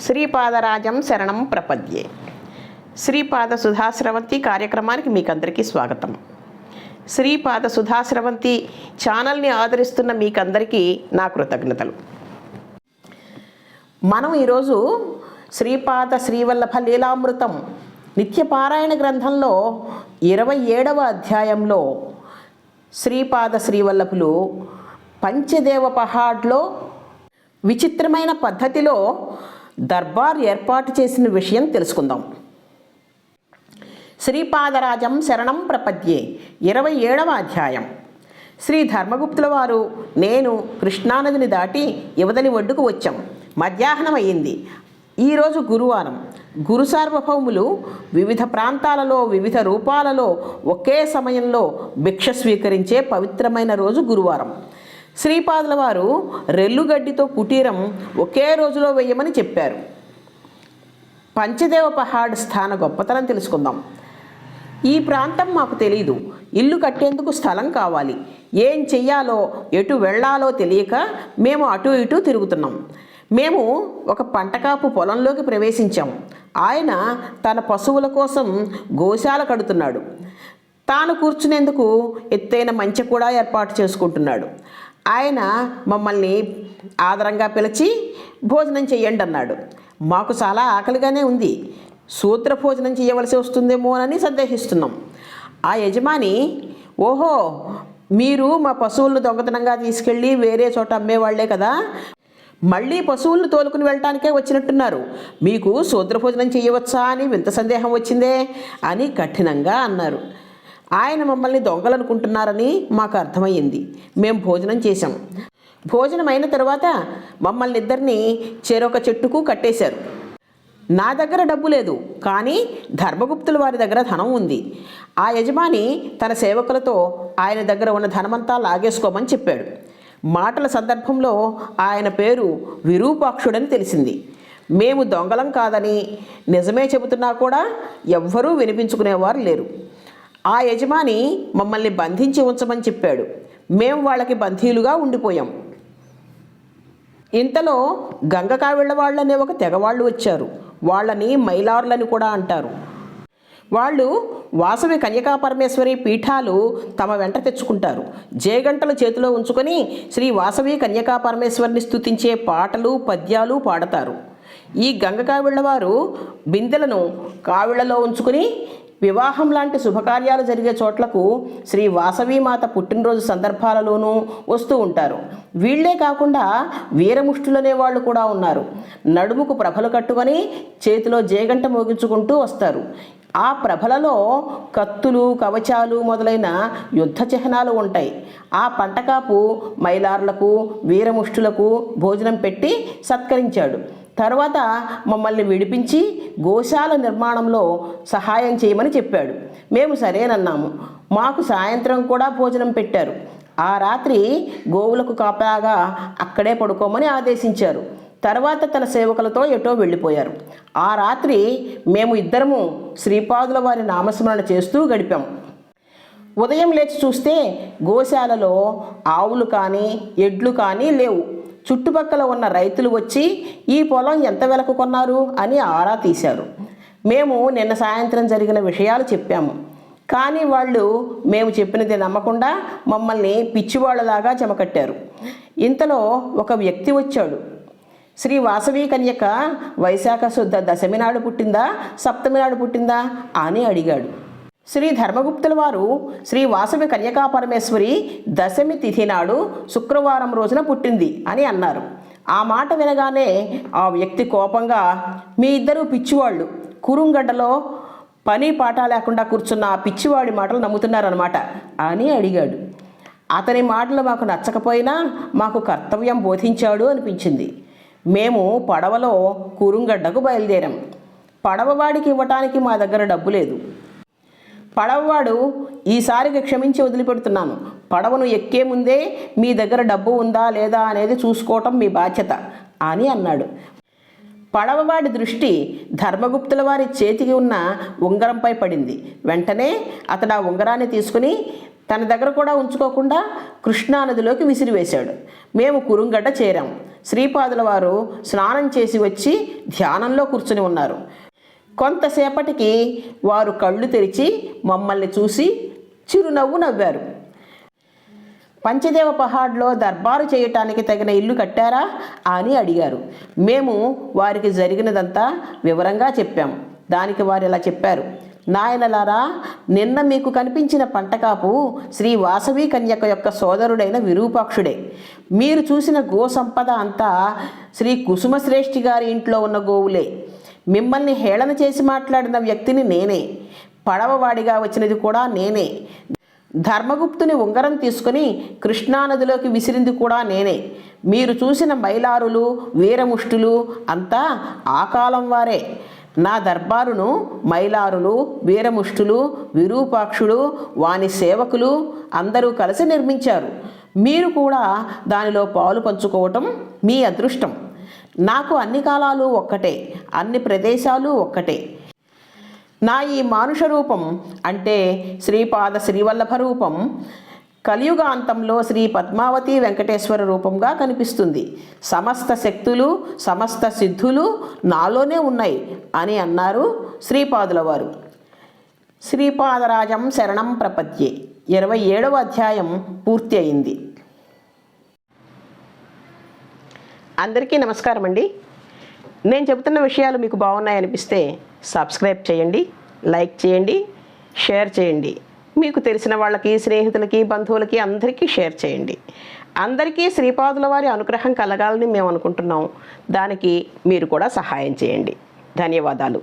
శ్రీపాదరాజం శరణం ప్రపద్యే. శ్రీపాద సుధాశ్రవంతి కార్యక్రమానికి మీకందరికీ స్వాగతం. శ్రీపాద సుధాశ్రవంతి ఛానల్ని ఆదరిస్తున్న మీకందరికీ నా కృతజ్ఞతలు. మనం ఈరోజు శ్రీపాద శ్రీవల్లభ లీలామృతం నిత్యపారాయణ గ్రంథంలో ఇరవై ఏడవ అధ్యాయంలో శ్రీపాద శ్రీవల్లభులు పంచదేవ పహాడ్లో విచిత్రమైన పద్ధతిలో దర్బార్ ఏర్పాటు చేసిన విషయం తెలుసుకుందాం. శ్రీపాదరాజం శరణం ప్రపద్యే. ఇరవై ఏడవ అధ్యాయం. శ్రీ ధర్మగుప్తుల వారు నేను కృష్ణానదిని దాటి యువతలి ఒడ్డుకు వచ్చాం. మధ్యాహ్నం అయ్యింది ఈరోజు గురువారం. గురు సార్వభౌములు వివిధ ప్రాంతాలలో వివిధ రూపాలలో ఒకే సమయంలో భిక్ష స్వీకరించే పవిత్రమైన రోజు గురువారం. శ్రీపాదుల వారు రెల్లుగడ్డితో కుటీరం ఒకే రోజులో వేయమని చెప్పారు. పంచదేవ పహాడ్ స్థాన గొప్పతనం తెలుసుకుందాం. ఈ ప్రాంతం మాకు తెలియదు ఇల్లు కట్టేందుకు స్థలం కావాలి. ఏం చెయ్యాలో ఎటు వెళ్ళాలో తెలియక మేము అటు ఇటు తిరుగుతున్నాం. మేము ఒక పంటకాపు పొలంలోకి ప్రవేశించాం. ఆయన తన పశువుల కోసం గోశాల కడుతున్నాడు. తాను కూర్చునేందుకు ఎత్తైన మంచె కూడా ఏర్పాటు చేసుకుంటున్నాడు. ఆయన మమ్మల్ని ఆదరంగా పిలిచి భోజనం చేయండి అన్నాడు. మాకు చాలా ఆకలిగానే ఉంది. సూత్ర భోజనం చేయవలసి వస్తుందేమోనని సందేహిస్తున్నాం. ఆ యజమాని ఓహో మీరు మా పశువులను దొంగతనంగా తీసుకెళ్ళి వేరే చోట అమ్మేవాళ్ళే కదా. మళ్ళీ పశువులను తోలుకుని వెళ్ళటానికే వచ్చినట్టున్నారు. మీకు శూద్ర భోజనం చేయవచ్చా అని వింత సందేహం వచ్చిందే అని కఠినంగా అన్నారు. ఆయన మమ్మల్ని దొంగలనుకుంటున్నారని మాకు అర్థమయ్యింది. మేము భోజనం చేశాం. భోజనం అయిన తర్వాత మమ్మల్ని ఇద్దరిని చెరొక చెట్టుకు కట్టేశారు. నా దగ్గర డబ్బు లేదు కానీ ధర్మగుప్తుల వారి దగ్గర ధనం ఉంది. ఆ యజమాని తన సేవకులతో ఆయన దగ్గర ఉన్న ధనమంతా లాగేసుకోమని చెప్పాడు. మాటల సందర్భంలో ఆయన పేరు విరూపాక్షుడని తెలిసింది. మేము దొంగలం కాదని నిజమే చెబుతున్నా కూడా ఎవ్వరూ వినిపించుకునేవారు లేరు. ఆ యజమాని మమ్మల్ని బంధించి ఉంచమని చెప్పాడు. మేము వాళ్ళకి బంధీలుగా ఉండిపోయాం. ఇంతలో గంగకావిళ్ళ వాళ్ళనే ఒక తెగవాళ్ళు వచ్చారు. వాళ్ళని మైలార్లని కూడా అంటారు. వాళ్ళు వాసవి కన్యకా పరమేశ్వరి పీఠాలు తమ వెంట తెచ్చుకుంటారు. జయగంటల చేతిలో ఉంచుకొని శ్రీ వాసవి కన్యకా పరమేశ్వరిని స్తుతించే పాటలు పద్యాలు పాడతారు. ఈ గంగ కావిళ్ళ బిందెలను కావిళ్ళలో ఉంచుకుని వివాహం లాంటి శుభకార్యాలు జరిగే చోట్లకు శ్రీ వాసవీమాత పుట్టినరోజు సందర్భాలలోనూ వస్తూ ఉంటారు. వీళ్ళే కాకుండా వీరముష్టులనే వాళ్ళు కూడా ఉన్నారు. నడుముకు ప్రభలు కట్టుకొని చేతిలో జేగంట మోగించుకుంటూ వస్తారు. ఆ ప్రభలలో కత్తులు కవచాలు మొదలైన యుద్ధ చిహ్నాలు ఉంటాయి. ఆ పంటకాపు మైలార్లకు వీరముష్టులకు భోజనం పెట్టి సత్కరించాడు. తర్వాత మమ్మల్ని విడిపించి గోశాల నిర్మాణంలో సహాయం చేయమని చెప్పాడు. మేము సరేనన్నాము. మాకు సాయంత్రం కూడా భోజనం పెట్టారు. ఆ రాత్రి గోవులకు కాపలాగా అక్కడే పడుకోమని ఆదేశించారు. తర్వాత తన సేవకులతో ఎటో వెళ్ళిపోయారు. ఆ రాత్రి మేము ఇద్దరము శ్రీపాదుల వారి నామస్మరణ చేస్తూ గడిపాం. ఉదయం లేచి చూస్తే గోశాలలో ఆవులు కానీ ఎడ్లు కానీ లేవు. చుట్టుపక్కల ఉన్న రైతులు వచ్చి ఈ పొలం ఎంత వెలకు కొన్నారు? అని ఆరా తీశారు. మేము నిన్న సాయంత్రం జరిగిన విషయాలు చెప్పాము. కానీ వాళ్ళు మేము చెప్పినది నమ్మకుండా మమ్మల్ని పిచ్చివాళ్ళలాగా చెమకట్టారు. ఇంతలో ఒక వ్యక్తి వచ్చాడు. శ్రీ వాసవి కన్యక వైశాఖ శుద్ధ దశమి నాడు పుట్టిందా? సప్తమి నాడు పుట్టిందా? అని అడిగాడు. శ్రీ ధర్మగుప్తుల వారు శ్రీ వాసవి కన్యకా పరమేశ్వరి దశమి తిథి నాడు శుక్రవారం రోజున పుట్టింది అని అన్నారు. ఆ మాట వినగానే ఆ వ్యక్తి కోపంగా మీ ఇద్దరు పిచ్చివాళ్ళు కురుంగడ్డలో పని పాట లేకుండా కూర్చున్న ఆ పిచ్చివాడి మాటలు నమ్ముతున్నారనమాట అని అడిగాడు. అతని మాటలు మాకు నచ్చకపోయినా మాకు కర్తవ్యం బోధించాడు అనిపించింది. మేము పడవలో కురుంగడ్డకు బయలుదేరాం. పడవవాడికి ఇవ్వటానికి మా దగ్గర డబ్బు లేదు. పడవవాడు ఈసారికి క్షమించి వదిలిపెడుతున్నాను. పడవను ఎక్కే ముందే మీ దగ్గర డబ్బు ఉందా లేదా అనేది చూసుకోవటం మీ బాధ్యత అని అన్నాడు. పడవవాడి దృష్టి ధర్మగుప్తుల వారి చేతికి ఉన్న ఉంగరంపై పడింది. వెంటనే అతడు ఆ ఉంగరాన్ని తీసుకుని తన దగ్గర కూడా ఉంచుకోకుండా కృష్ణానదిలోకి విసిరివేశాడు. మేము కురుంగడ్డ చేరాం. శ్రీపాదుల వారు స్నానం చేసి వచ్చి ధ్యానంలో కూర్చుని ఉన్నారు. కొంతసేపటికి వారు కళ్ళు తెరిచి మమ్మల్ని చూసి చిరునవ్వు నవ్వారు. పంచదేవ పహాడ్లో దర్బారు చేయటానికి తగిన ఇల్లు కట్టారా అని అడిగారు. మేము వారికి జరిగినదంతా వివరంగా చెప్పాం. దానికి వారు ఇలా చెప్పారు. నాయనలారా నిన్న మీకు కనిపించిన పంటకాపు శ్రీ వాసవి కన్యక యొక్క సోదరుడైన విరూపాక్షుడే. మీరు చూసిన గో సంపద అంతా శ్రీ కుసుమశ్రేష్ఠి గారి ఇంట్లో ఉన్న గోవులే. మిమ్మల్ని హేళన చేసి మాట్లాడిన వ్యక్తిని నేనే. పడవవాడిగా వచ్చినది కూడా నేనే. ధర్మగుప్తుని ఉంగరం తీసుకుని కృష్ణానదిలోకి విసిరింది కూడా నేనే. మీరు చూసిన మైలారులు వీరముష్టులు అంతా ఆ కాలం వారే. నా దర్బారును మైలారులు వీరముష్టులు విరూపాక్షుడు వాని సేవకులు అందరూ కలిసి నిర్మించారు. మీరు కూడా దానిలో పాలు పంచుకోవటం మీ అదృష్టం. నాకు అన్ని కాలాలు ఒక్కటే అన్ని ప్రదేశాలు ఒక్కటే. నా ఈ మానుష రూపం అంటే శ్రీపాద శ్రీవల్లభ రూపం. కలియుగాంతంలో శ్రీ పద్మావతి వెంకటేశ్వర రూపంగా కనిపిస్తుంది. సమస్త శక్తులు సమస్త సిద్ధులు నాలోనే ఉన్నాయి అని అన్నారు శ్రీపాదుల వారు. శ్రీపాదరాజం శరణం ప్రపద్యే. ఇరవై ఏడవ అధ్యాయం పూర్తి అయింది. అందరికీ నమస్కారం అండి. నేను చెబుతున్న విషయాలు మీకు బాగున్నాయనిపిస్తే సబ్స్క్రైబ్ చేయండి లైక్ చేయండి షేర్ చేయండి. మీకు తెలిసిన వాళ్ళకి స్నేహితులకి బంధువులకి అందరికీ షేర్ చేయండి. అందరికీ శ్రీపాదుల వారి అనుగ్రహం కలగాలని మేము అనుకుంటున్నాం. దానికి మీరు కూడా సహాయం చేయండి. ధన్యవాదాలు.